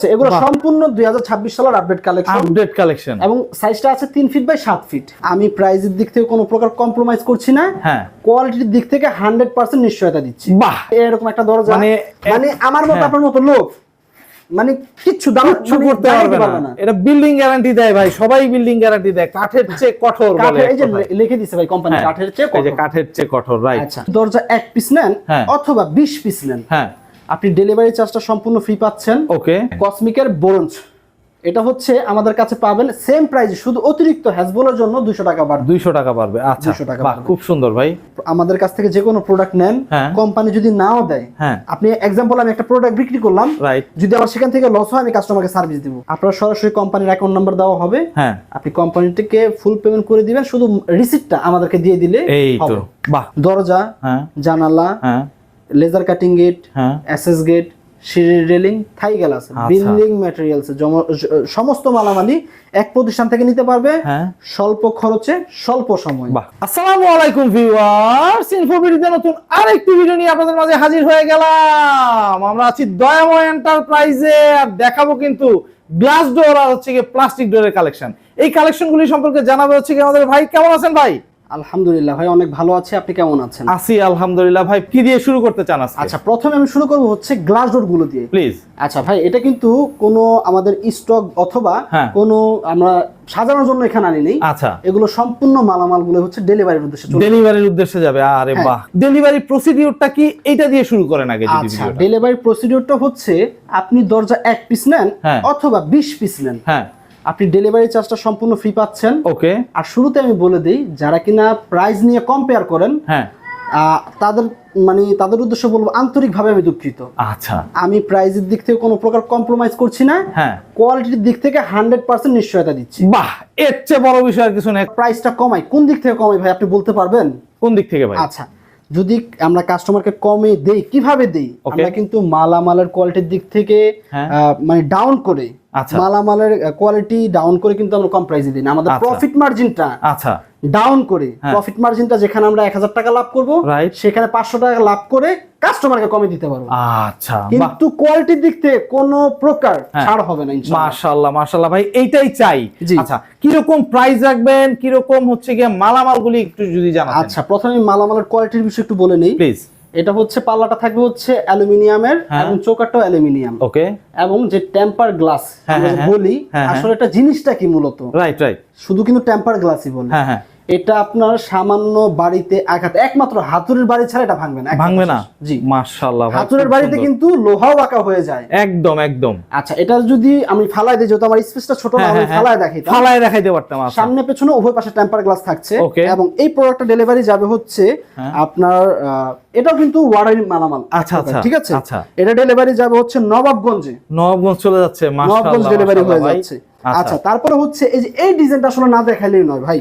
আচ্ছা, এগুলো সম্পূর্ণ দুই সালের আপডেট কালেকশন আপডেট কালেকশন এবং সাইজটা আছে তিন ফিট বাই সাত ফিট আমি প্রাইজের দিক থেকে কোনো প্রকার কম্প্রোমাইজ করছি না। হ্যাঁ। কোয়ালিটির দিক থেকে হান্ড্রেড পার্সেন্ট নিশ্চয়তা দিচ্ছি। বাহ। এরকম একটা দরজা। মানে মানে আমার মতো হ্যাঁ। আপনার মতো লোক মানে কিচ্ছু দাম মানে করতে পারবে না। এটা বিল্ডিং গ্যারান্টি দেয় ভাই। সবাই বিল্ডিং গ্যারান্টি দেয়। কাঠের চেয়ে কঠোর বলে এই যে এক লিখে দিছে ভাই কোম্পানি হ্যাঁ, কাঠের চেয়ে কাঠের। চেয়ে কঠোর রাইট আচ্ছা দরজা এক পিস নেন হ্যাঁ। অথবা বিশ পিস নেন। হ্যাঁ। আপনি ডেলিভারি চার্জটা সম্পূর্ণ ফ্রি পাচ্ছেন। ওকে কসমিকের ব্রোঞ্জ এটা হচ্ছে আমাদের কাছে পাবেন সেম প্রাইস শুধু অতিরিক্ত হ্যাজবলের জন্য দুশো টাকা বাড়বে। দুইশো টাকা পারবে আচ্ছা 200 টাকা খুব সুন্দর ভাই। আমাদের কাছ থেকে যে কোনো প্রোডাক্ট নেন হ্যাঁ। কোম্পানি যদি নাও দেয় হ্যাঁ। আপনি এক্সাম্পল আমি একটা প্রোডাক্ট বিক্রি করলাম রাইট যদি আবার সেখান থেকে লস হয় আমি কাস্টমারকে সার্ভিস দিব। আপনার সরাসরি কোম্পানির অ্যাকাউন্ট নাম্বার দেওয়া হবে। হ্যাঁ। আপনি কোম্পানিটিকে ফুল পেমেন্ট করে দিবেন শুধু রিসিপ্টটা আমাদেরকে দিয়ে দিলে এই তো। বাহ। দরজা হ্যাঁ। জানালা হ্যাঁ। Laser cutting gate SS gate সিঁড়ি railing Thai glass. Building materials সমস্ত মালামালি এক প্রতিষ্ঠান থেকে নিতে পারবে হ্যাঁ। স্বল্প খরচে স্বল্প সময়। আসসালামু আলাইকুম ভিউয়ার্স ইনফোবিডিতে নতুন আরেকটি ভিডিও নিয়ে আপনাদের মাঝে হাজির হয়ে গেলাম। আমরা আছি দয়াময় এন্টারপ্রাইজে আর দেখাবো কিন্তু গ্লাস ডোর আর হচ্ছে কি প্লাস্টিক ডোরের কালেকশন এই কালেকশনগুলি সম্পর্কে জানাবে হচ্ছে কি আমাদের ভাই। কেমন আছেন ভাই? আলহামদুলিল্লাহ ভাই অনেক ভালো আছে আপনি কেমন আছেন? আসি আলহামদুলিল্লাহ। ভাই কি দিয়ে শুরু করতে চান আজকে? আচ্ছা প্রথমে আমি শুরু করব হচ্ছে গ্লাস ডোরগুলো দিয়ে। প্লিজ আচ্ছা ভাই এটা কিন্তু কোনো আমাদের স্টক অথবা হ্যাঁ। কোনো আমরা সাজানোর জন্য এখানে আনি নেই আচ্ছা। এগুলো সম্পূর্ণ মালামালগুলো হচ্ছে ডেলিভারির উদ্দেশ্যে চলে ডেলিভারির উদ্দেশ্যে যাবে আরে হ্যাঁ। বাহ। ডেলিভারি প্রসিডিউরটা কি? এইটা দিয়ে শুরু করেন আগে আচ্ছা ডেলিভারি প্রসিডিউরটা হচ্ছে আপনি দরজা এক পিস নেন। অথবা বিশ পিস নেন। হ্যাঁ। আপনি ডেলিভারি চার্জটা সম্পূর্ণ ফ্রি পাচ্ছেন। ওকে আর শুরুতে আমি বলে দিই যারা কিনা প্রাইস নিয়ে কম্পেয়ার করেন হ্যাঁ। তাদের মানে তাদের উদ্দেশ্য বলব আন্তরিকভাবে আমি দুঃখিত। আচ্ছা। আমি প্রাইজের দিক থেকে কোনো প্রকার কম্প্রোমাইজ করছি না। হ্যাঁ। কোয়ালিটির দিক থেকে হান্ড্রেড পার্সেন্ট নিশ্চয়তা দিচ্ছি। বাহ! এর চেয়ে বড় বিষয় আর কিছু নেই। প্রাইসটা কমাই। কোন দিক থেকে কমাই ভাই আপনি বলতে পারবেন? কোন দিক থেকে ভাই? আচ্ছা। যদি আমরা কাস্টমারকে কমে দেই কীভাবে দেই. আমরা কিন্তু মালামালের কোয়ালিটির দিক থেকে হ্যাঁ। মানে ডাউন করে আচ্ছা। মালামালের কোয়ালিটি ডাউন করে কিন্তু আমরা কম প্রাইসে দিই না আমাদের। প্রফিট মার্জিনটা আচ্ছা ডাউন করে হ্যাঁ। প্রফিট মার্জিনটা যেখানে আমরা এক হাজার টাকা লাভ করব সেখানে পাঁচশো টাকা লাভ করে কাস্টমারকে কমে দিতে পারব। আচ্ছা কিন্তু কোয়ালিটির দিক থেকে কোনো প্রকার হ্যাঁ। ছাড় হবে না মাশাআল্লাহ মাশাআল্লাহ ভাই এইটাই চাই। আচ্ছা কীরকম প্রাইস রাখবেন কীরকম হচ্ছে গিয়ে মালামালগুলি একটু যদি জানা আচ্ছা প্রথমে মালামালের কোয়ালিটির বিষয়ে একটু বলে নেই। প্লিজ এটা হচ্ছে পাল্লাটা থাকবে হচ্ছে অ্যালুমিনিয়ামের হ্যাঁ। এবং চৌকাটাও অ্যালুমিনিয়াম। ওকে। এবং যে টেম্পার গ্লাস হ্যাঁ, হ্যাঁ, বলি। আসলে এটা জিনিসটা কি মূলত? রাইট রাইট শুধু কিন্তু টেম্পার গ্লাসই বলে। হ্যাঁ হ্যাঁ। এটা আপনার সামান্য বাড়িতে আঘাত। একমাত্র হাতুড়ের বাড়ি ছাড়া এটা ভাঙবে না ভাঙবে না? জি। মাশাআল্লাহ খুব বাড়িতে কিন্তু লোহাও বাঁকা হয়ে যায়। একদম একদম। আচ্ছা এটা যদি আমি ফালাই দিই যেহেতু আমার স্পেসটা ছোট না হ্যাঁ, আমি হ্যাঁ, ফালাই দেখি ফালায় দেখাইতে পারতাম আচ্ছা। সামনে পেছনে উভয় পাশে টেম্পার গ্লাস থাকছে। এবং এই প্রোডাক্টটা ডেলিভারি যাবে হচ্ছে হ্যাঁ। আপনার এটাও কিন্তু ওয়ারেন্টি মালামাল। আচ্ছা, আচ্ছা, ঠিক আছে? আচ্ছা। এটা ডেলিভারি যাবে হচ্ছে নবাবগঞ্জে। নবাবগঞ্জ চলে যাচ্ছে নবাবগঞ্জ ডেলিভারি হয়ে যাচ্ছে। আচ্ছা। আচ্ছা তারপরে হচ্ছে এই যে এই ডিজাইনটা আসলে না দেখাইলেই নয় ভাই।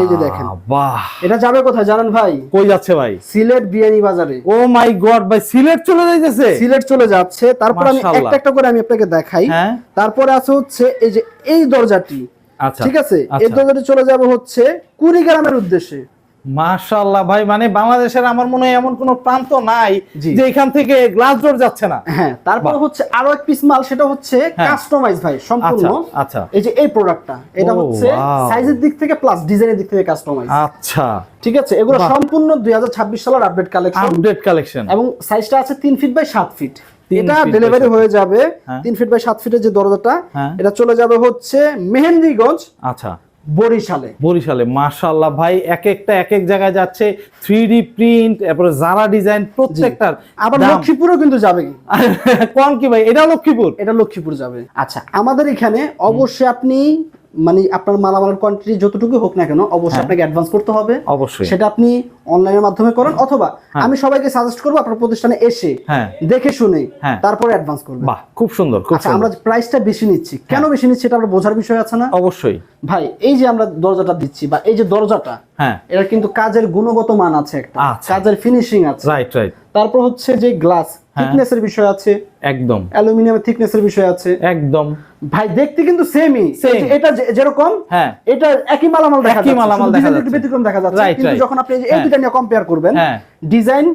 এই যে দেখেন। বাহ। এটা যাবে কোথায় জানেন ভাই? কই যাচ্ছে ভাই? সিলেট বিয়ানি বাজারে। ও মাই গড ভাই সিলেট চলে যাইতেছে? সিলেট চলে যাচ্ছে। তারপর আমি। একটা একটা করে আমি আপনাকে দেখাই। হ্যাঁ। তারপরে আছে হচ্ছে এই যে এই দরজাটি। আচ্ছা। ঠিক আছে? এই আচ্ছা। দরজাটি চলে যাবে হচ্ছে কুড়িগ্রামের উদ্দেশ্যে। মাশাআল্লাহ ভাই মানে বাংলাদেশের আমার মনে হয় এমন কোন প্রান্ত নাই যে এখান থেকে গ্লাস ডোর যাচ্ছে না। হ্যাঁ তারপর হচ্ছে আরও এক পিস মাল সেটা হচ্ছে হ্যাঁ। কাস্টমাইজ ভাই সম্পূর্ণ। আচ্ছা আচ্ছা। এই যে এই প্রোডাক্টটা এটা হচ্ছে সাইজের দিক থেকে প্লাস ডিজাইনের দিক থেকে কাস্টমাইজ আচ্ছা। ঠিক আছে এগুলো সম্পূর্ণ দুই হাজার ছাব্বিশ সালের আপডেট কালেকশন আপডেট কালেকশন এবং সাইজটা আছে তিন ফিট বাই সাত ফিট এটা ডেলিভারি হয়ে যাবে হ্যাঁ। তিন ফিট বাই সাত ফিটের যে দরজাটা হ্যাঁ। এটা চলে যাবে হচ্ছে মেহেন্দিগঞ্জ। আচ্ছা। বরিশালে। বরিশালে মাশাল্লাহ ভাই এক একটা এক এক জায়গায় যাচ্ছে থ্রি ডি প্রিন্ট তারপরে জারা ডিজাইন প্রত্যেকটার আবার লক্ষ্মীপুরও কিন্তু যাবে। কোন কি ভাই? এটা লক্ষ্মীপুর? এটা লক্ষ্মীপুর যাবে। আচ্ছা আমাদের এখানে অবশ্যই আপনি মানে আপনার মালামালের কোয়ান্টিটি যতটুকু হোক না কেন অবশ্যই হ্যাঁ। আপনাকে অ্যাডভান্স করতে হবে। অবশ্যই। সেটা আপনি অনলাইনের মাধ্যমে করেন অথবা হ্যাঁ। আমি সবাইকে সাজেস্ট করব আপনার প্রতিষ্ঠানে এসে হ্যাঁ। দেখে শুনে হ্যাঁ। তারপরে অ্যাডভান্স করবেন। বাহ খুব সুন্দর আচ্ছা আমরা প্রাইসটা বেশি নিচ্ছি। কেন বেশি নিচ্ছি এটা আমরা বোঝার বিষয় আছে না? অবশ্যই। ভাই এই যে আমরা দরজাটা দিচ্ছি বা এই যে দরজাটা হ্যাঁ। এটা কিন্তু কাজের গুণগত মান আছে একটা। আচ্ছা। কাজের ফিনিশিং আছে। রাইট রাইট তারপর হচ্ছে যে গ্লাস। থিকনেসের বিষয় আছে। একদম। অ্যালুমিনিয়ামের থিকনেসের বিষয় আছে। একদম। ভাই দেখতে কিন্তু সেমই. এটা যেরকম হ্যাঁ। এটা একই মালামাল দেখা একই যাচ্ছে। মালামাল দেখা যাচ্ছে। ব্যতিক্রম দেখা যাচ্ছে। কিন্তু যখন আপনি এই হ্যাঁ। দুটা নিয়ে কম্পেয়ার করবেন হ্যাঁ। ডিজাইন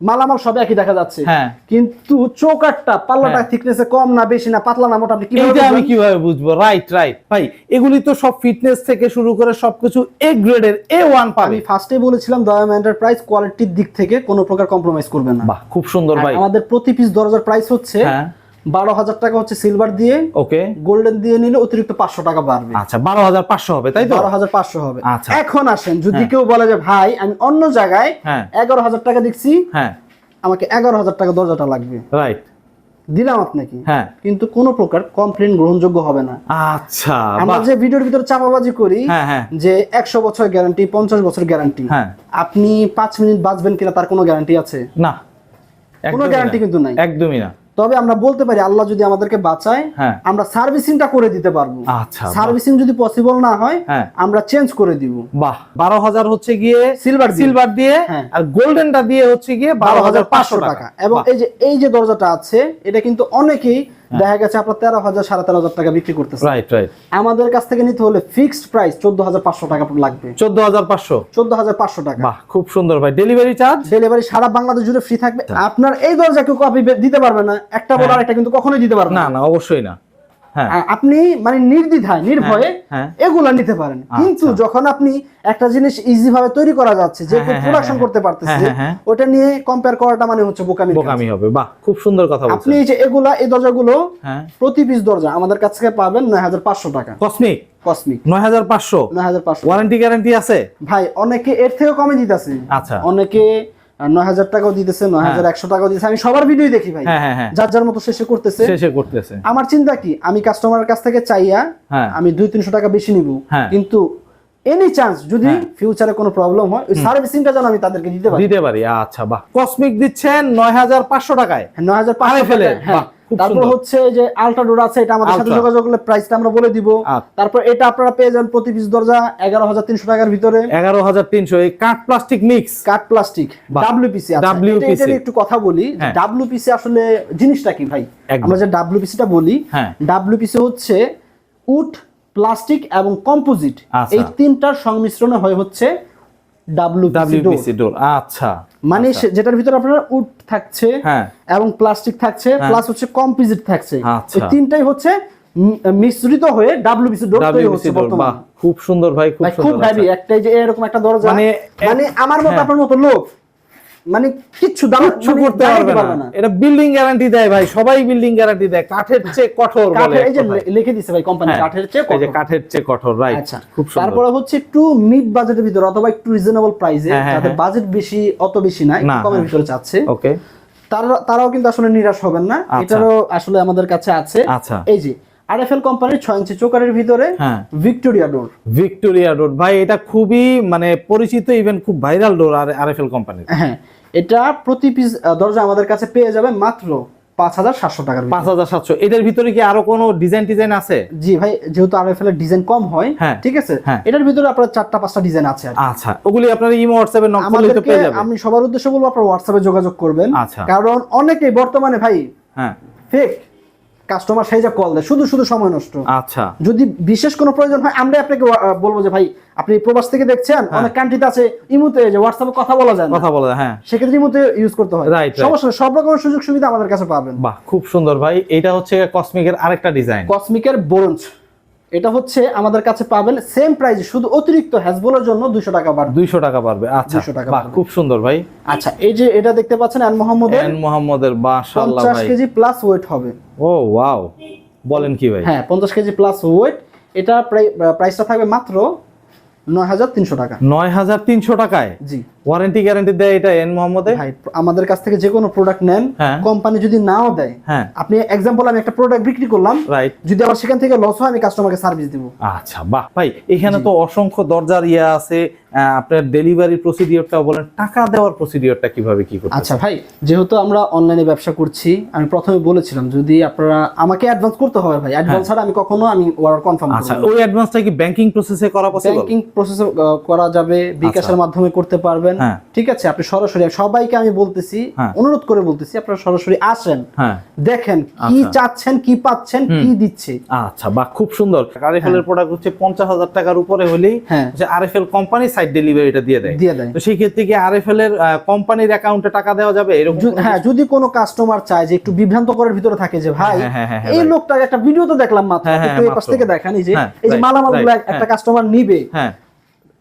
মালামাল সব একই দেখা যাচ্ছে। হ্যাঁ। কিন্তু চৌকাটটা পাল্লাটা হ্যাঁ। থিকনেসে কম না বেশি না পাতলা না মোটা আপনি কীভাবে আমি কীভাবে বুঝব? রাইট রাইট ভাই এগুলি তো সব ফিটনেস থেকে শুরু করে সবকিছু এ গ্রেডের এ ওয়ান পাবে। আমি ফার্স্টে বলেছিলাম দয়াম এন্টারপ্রাইজ কোয়ালিটির দিক থেকে কোনো প্রকার কম্প্রোমাইজ করবে না। বাহ খুব সুন্দর ভাই। আমাদের প্রতি পিস দরজার প্রাইস হচ্ছে হ্যাঁ। বারো হাজার টাকা হচ্ছে সিলভার দিয়ে ওকে গোল্ডেন দিয়ে নিলে অতিরিক্ত পাঁচশো টাকা বাড়বে। আচ্ছা বারো হাজার পাঁচশো হবে তাই তো? বারো হাজার পাঁচশো হবে। আচ্ছা। এখন আসেন যদি কেউ বলে যে ভাই আমি অন্য জায়গায় হ্যাঁ। এগারো হাজার টাকা দিচ্ছি হ্যাঁ। আমাকে এগারো হাজার টাকা দরজাটা লাগবে। রাইট দিলাম আপনাকে। হ্যাঁ। কিন্তু কোনো প্রকার কমপ্লেন গ্রহণযোগ্য হবে না। আচ্ছা আমরা যে ভিডিওর ভিতরে চাপাবাজি করি হ্যাঁ হ্যাঁ। যে একশো বছর গ্যারান্টি পঞ্চাশ বছর গ্যারান্টি হ্যাঁ। আপনি পাঁচ মিনিট বাঁচবেন কিনা তার কোনো গ্যারান্টি আছে? না। কোনো গ্যারান্টি কিন্তু নাই। একদমই না। তবে আমরা বলতে পারি আল্লাহ যদি আমাদেরকে বাঁচায় হ্যাঁ। আমরা সার্ভিসিংটা করে দিতে পারব। আচ্ছা সার্ভিসিং যদি পসিবল না হয় হ্যাঁ। আমরা চেঞ্জ করে দিব। বাহ বারো হাজার হচ্ছে গিয়ে সিলভার সিলভার দিয়ে হ্যাঁ। আর গোল্ডেনটা দিয়ে হচ্ছে গিয়ে বারো হাজার পাঁচশো টাকা। এবং এই যে এই যে দরজাটা আছে এটা কিন্তু অনেকেই। দেখা গেছে আপনার তেরো হাজার সাড়ে তেরো হাজার টাকা বিক্রি করতেছে। রাইট রাইট আমাদের কাছ থেকে নিতে হলে ফিক্সড প্রাইস চোদ্দ হাজার পাঁচশো টাকা লাগবে। চোদ্দ হাজার পাঁচশো? চোদ্দ হাজার পাঁচশো টাকা। বাহ খুব সুন্দর ভাই। ডেলিভারি চার্জ ডেলিভারি সারা বাংলাদেশ জুড়ে ফ্রি থাকবে। আপনার এই দরজা কেউ কপি দিতে পারবে না। একটা বলার একটা কিন্তু কখনোই দিতে পারবে না। না অবশ্যই না। হ্যাঁ আপনি মানে নির্দ্বিধায় নির্ভয়ে হ্যাঁ। এগুলা নিতে পারেন। কিন্তু আচ্ছা। যখন আপনি একটা জিনিস ইজি ভাবে তৈরি করা যাচ্ছে যে হ্যাঁ, হ্যাঁ, প্রোডাকশন হ্যাঁ, করতে পারতেছে হ্যাঁ, হ্যাঁ, ওটা নিয়ে কম্পেয়ার করাটা মানে হচ্ছে বোকামি বোকামি হবে। বাহ খুব সুন্দর কথা আপনি এই যে এগুলা এই দরজাগুলো হ্যাঁ। প্রতি পিস দরজা আমাদের কাছ থেকে পাবেন নয় হাজার পাঁচশো টাকা। কসমিক কসমিক নয় হাজার পাঁচশো? নয় হাজার পাঁচশো। ওয়ারেন্টি গ্যারান্টি আছে? ভাই অনেকে এর থেকেও কমে দিতেছে। আচ্ছা। অনেকে নয় হাজার টাকাও দিতেছে নয় হাজার একশো টাকাও দিতেছে। আমি সবার ভিডিও দেখি ভাই। হ্যাঁ হ্যাঁ হ্যাঁ। যার যার মতো শেষে করতেছে। শেষে করতেছে। আমার চিন্তা কি আমি কাস্টমারের কাছ থেকে চাইয়া হ্যাঁ। আমি দুই তিনশো টাকা বেশি নিব। হ্যাঁ। কিন্তু এনি চান্স যদি হ্যাঁ। ফিউচারে কোনো প্রবলেম হয় ওই সার্ভিসিংটা যেন আমি তাদেরকে দিতে পারি। দিতে পারি। আচ্ছা বাহ। কসমিক দিচ্ছেন নয় হাজার পাঁচশো টাকায়। নয় হাজার পাঁচশো হ্যাঁ। খুব তারপর হচ্ছে যে আলট্রাডোর আছে এটা আমাদের সাথে যোগাযোগ করলে প্রাইসটা আমরা বলে দিব আচ্ছা। তারপর এটা আপনারা পেয়ে যাবেন প্রতি পিস দরজা এগারো হাজার তিনশো টাকার ভিতরে এগারো হাজার তিনশো এই কাঠ প্লাস্টিক মিক্স কাঠ প্লাস্টিক। ডাব্লিউপিসি এটা একটু কথা বলি হ্যাঁ। ডাব্লিউপিসি আসলে জিনিসটা কি ভাই আমরা যে ডাব্লিউপিসিটা বলি হ্যাঁ। ডাব্লিউপিসি হচ্ছে উড প্লাস্টিক এবং কম্পোজিট আচ্ছা। এই তিনটার সংমিশ্রণে হয় হচ্ছে ডাব্লিউপিসি ডাব্লিউপিসি ডোর আচ্ছা মানে যেটার ভিতরে আপনার উড থাকছে হ্যাঁ এবং প্লাস্টিক থাকছে হ্যাঁ। প্লাস হচ্ছে কম্পোজিট থাকছে আচ্ছা। তিনটাই হচ্ছে মিশ্রিত হয়ে ডাব্লিউবিসি ডোর তৈরি হচ্ছে বর্তমানে খুব সুন্দর ভাই খুব ভাই খুব আচ্ছা। একটাই যে এরকম একটা দরজা মানে মানে আমার মতো হ্যাঁ। আপনার মতো লোক মানে কিচ্ছু দাম কিচ্ছু মানে করতে পারবে না। এটা বিল্ডিং গ্যারান্টি দেয় ভাই সবাই বিল্ডিং গ্যারান্টি দেয়। কাঠের চেয়ে কঠোর বলে এই যে লিখে দিছে ভাই কোম্পানি হ্যাঁ, কাঠের চেয়ে এই যে কাঠের। চেয়ে কঠোর রাইট আচ্ছা খুব সুন্দর। তারপরে হচ্ছে একটু মিড বাজেটের ভিতরে অথবা একটু রিজনেবল প্রাইসে যাদের। বাজেট বেশি অত বেশি না একটু কমের হ্যাঁ। ভিতরে চাচ্ছে ওকে তারা তারাও কিন্তু আসলে নিরাশ হবেন না। আচ্ছা। এটারও আসলে আমাদের কাছে আছে। আচ্ছা। এই যে আরএফএল কোম্পানির ছয় ইঞ্চি চোকারের ভিতরে ভিক্টোরিয়া ডোর ভিক্টোরিয়া ডোর ভাই এটা খুবই মানে পরিচিত ইভেন খুব ভাইরাল ডোর আর আরএফএল কোম্পানির হ্যাঁ এটা প্রতি পিস দরজা আমাদের কাছে পেয়ে যাবে মাত্র পাঁচ হাজার সাতশো টাকার পাঁচ হাজার সাতশো। এটার ভিতরে কি আরও কোনো ডিজাইন টিজাইন আছে? জি ভাই যেহেতু আর এফ ডিজাইন কম হয় হ্যাঁ। ঠিক আছে? হ্যাঁ। এটার ভিতরে আপনার চারটা পাঁচটা ডিজাইন আছে আচ্ছা ওগুলি আপনার ইমো হোয়াটসঅ্যাপে নক করলে তো পেয়ে যাবেন। আমি সবার উদ্দেশ্যে বলব আপনার হোয়াটসঅ্যাপে যোগাযোগ করবেন। আচ্ছা। কারণ অনেকেই বর্তমানে ভাই হ্যাঁ। ফেক কাস্টমার সাইজ কল দেয় শুধু শুধু সময় নষ্ট। আচ্ছা। যদি বিশেষ কোনো প্রয়োজন হয় আমরা আপনাকে বলব যে ভাই আপনি প্রবাস থেকে দেখছেন অনেক কান্ট্রিতে আছে ইমুতে যে হোয়াটসঅ্যাপে কথা বলা যায় কথা বলা যায়, হ্যাঁ। সেক্ষেত্রে ইমুতে ইউজ করতে হয়। রাইট. সমস্যা সব রকমের সুযোগ সুবিধা আমাদের কাছে পাবেন। বাহ খুব সুন্দর ভাই। এটা হচ্ছে কসমিকের আরেকটা ডিজাইন কসমিকের ব্রোঞ্জ এটা হচ্ছে আমাদের কাছে পাবেন সেম প্রাইস শুধু অতিরিক্ত হ্যাজবলের জন্য দুশো টাকা বাড়বে। দুইশো টাকা পারবে আচ্ছা 200 টাকা খুব সুন্দর ভাই। আচ্ছা এই যে এটা দেখতে পাচ্ছেন আন মোহাম্মদ এন মোহাম্মদের মাশাআল্লাহ ভাই। কেজি প্লাস ওয়েট হবে। ও ওয়াও বলেন কি ভাই? হ্যাঁ পঞ্চাশ কেজি প্লাস ওয়েট এটা প্রাইসটা থাকবে মাত্র নয় হাজার তিনশো টাকা। নয় হাজার তিনশো টাকায়? জি। ওয়ারেন্টি গ্যারান্টি দেয় এটা এন মোহাম্মদে? ভাই আমাদের কাছ থেকে যে কোনো প্রোডাক্ট নেন হ্যাঁ। কোম্পানি যদি নাও দেয় হ্যাঁ। আপনি এক্সাম্পল আমি একটা প্রোডাক্ট বিক্রি করলাম রাইট যদি আবার সেখান থেকে লস হয় আমি কাস্টমারকে সার্ভিস দিব। আচ্ছা বাহ। ভাই এখানে তো অসংখ্য দরজার ইয়ে আছে আপনার ডেলিভারি প্রসিডিওরটা বলেন টাকা দেওয়ার প্রসিডিওরটা কীভাবে কি করতে আচ্ছা ভাই যেহেতু আমরা অনলাইনে ব্যবসা করছি আমি প্রথমে বলেছিলাম যদি আপনারা আমাকে অ্যাডভান্স করতে হবে ভাই অ্যাডভান্স ছাড়া আমি কখনো আমি অর্ডার কনফার্ম আচ্ছা ওই অ্যাডভান্সটা কি ব্যাংকিং প্রসেসে করা পসিবল ব্যাংকিং প্রসেস করা যাবে বিকাশের আচ্ছা। মাধ্যমে করতে পারবেন হ্যাঁ। ঠিক আছে আপনি সরাসরি সবাইকে আমি বলতেছি হ্যাঁ। অনুরোধ করে বলতেছি আপনারা সরাসরি আসেন হ্যাঁ দেখেন কি আচ্ছা। চাচ্ছেন কি পাচ্ছেন কি দিচ্ছে আচ্ছা বা খুব সুন্দর আরএফএল এর প্রোডাক্ট হচ্ছে পঞ্চাশ হাজার টাকার উপরে হলেই হ্যাঁ। যে আরএফএল কোম্পানি সাইড ডেলিভারিটা দিয়ে দেয়। দিয়ে দেয়। তো সেই ক্ষেত্রে কি আরএফএল এর কোম্পানির অ্যাকাউন্টে টাকা দেওয়া যাবে এরকম হ্যাঁ যদি কোনো কাস্টমার চায় যে একটু বিভ্রান্ত করার ভিতরে থাকে যে ভাই হ্যাঁ, হ্যাঁ, হ্যাঁ, এই. একটা ভিডিও তো দেখলাম মাত্র একটু এই পাশ থেকে দেখান যে এই যে right, মালামালগুলো right, একটা। কাস্টমার নিবে হ্যাঁ।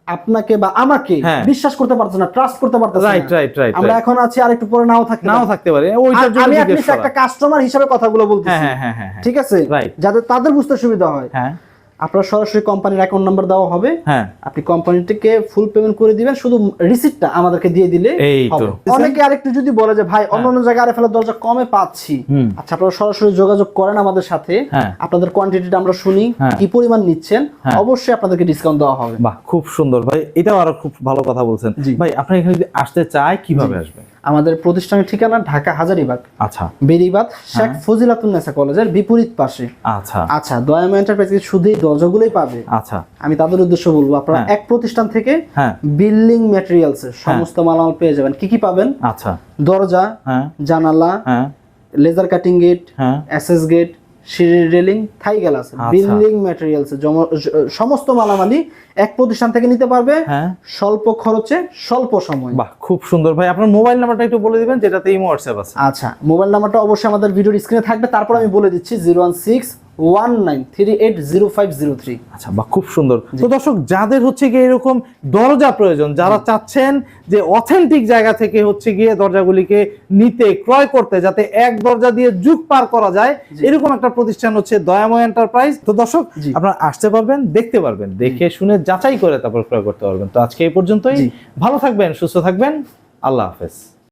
আপনাকে বা আমাকে। বিশ্বাস করতে পারতেছে না ট্রাস্ট করতে পারতেছে না। রাইট রাইট রাইট আমরা এখন আছি আর একটু পরে নাও থাকতে নাও থাকতে পারে। ওইটার জন্য আমি। একটা কাস্টমার হিসেবে কথাগুলো বলতেছি। হ্যাঁ হ্যাঁ হ্যাঁ হ্যাঁ। ঠিক আছে. যাতে তাদের বুঝতে সুবিধা হয়। হ্যাঁ। আপনার সরাসরি কোম্পানির অ্যাকাউন্ট নাম্বার দেওয়া হবে হ্যাঁ আপনি কোম্পানিটিকে ফুল পেমেন্ট করে দিবেন শুধু রিসিপ্টটা আমাদেরকে দিয়ে দিলে এই তো। হবে। অনেকে আরেকটু যদি বলে যে ভাই অন্য অন্য জায়গায় আরএফএল দরজা কমে পাচ্ছি আচ্ছা আপনারা সরাসরি যোগাযোগ করেন আমাদের সাথে হ্যাঁ। আপনাদের কোয়ান্টিটিটা আমরা শুনি হ্যাঁ। কি পরিমাণ নিচ্ছেন হ্যাঁ। অবশ্যই আপনাদেরকে ডিসকাউন্ট দেওয়া হবে বাহ খুব সুন্দর ভাই এটাও আরও খুব ভালো কথা বলছেন। ভাই আপনি এখানে যদি আসতে চায় কীভাবে আসবে আমাদের প্রতিষ্ঠানের ঠিকানা ঢাকা হাজারিবাগ। আচ্ছা। বেরিবাদ শেখ ফজিলাতুন্নেসা কলেজের বিপরীত পাশে। আচ্ছা। আচ্ছা দয়াম এন্টারপ্রাইজ শুধু এই দরজাগুলোই পাবে? আচ্ছা। আমি তাদের উদ্দেশ্য বলব আপনারা হ্যাঁ। এক প্রতিষ্ঠান থেকে হ্যাঁ। বিল্ডিং ম্যাটেরিয়ালস সমস্ত মালামাল পেয়ে যাবেন। কি কি পাবেন? আচ্ছা। দরজা হ্যাঁ। জানালা হ্যাঁ। লেজার কাটিং গেট হ্যাঁ। অ্যাসেস গেট সিঁড়ির রেলিং থাই গ্লাস আচ্ছা। বিল্ডিং ম্যাটেরিয়ালস সমস্ত মালামালি এক প্রতিষ্ঠান থেকে নিতে পারবে। হ্যাঁ। স্বল্প খরচে স্বল্প সময়। বাহ খুব সুন্দর। ভাই আপনার মোবাইল নাম্বারটা একটু বলে দিবেন যেটাতে ইমো হোয়াটসঅ্যাপ আছে। আচ্ছা মোবাইল নাম্বারটা অবশ্যই আমাদের ভিডিওর স্ক্রিনে থাকবে। তারপর আমি বলে দিচ্ছি zero one six one nine three eight zero five zero three. আচ্ছা বা খুব সুন্দর। তো দর্শক যাদের হচ্ছে গিয়ে এরকম দরজা প্রয়োজন যারা চাচ্ছেন যে অথেন্টিক জায়গা থেকে হচ্ছে গিয়ে দরজাগুলিকে নিতে ক্রয় করতে যাতে এক দরজা দিয়ে যুগ পার করা যায় এরকম একটা প্রতিষ্ঠান হচ্ছে দয়াময় এন্টারপ্রাইজ তো দর্শক। আপনারা আসতে পারবেন দেখতে পারবেন দেখে শুনে যাচাই করে তারপর ক্রয় করতে পারবেন। তো আজকে এই পর্যন্তই। ভালো থাকবেন সুস্থ থাকবেন। আল্লাহ হাফেজ।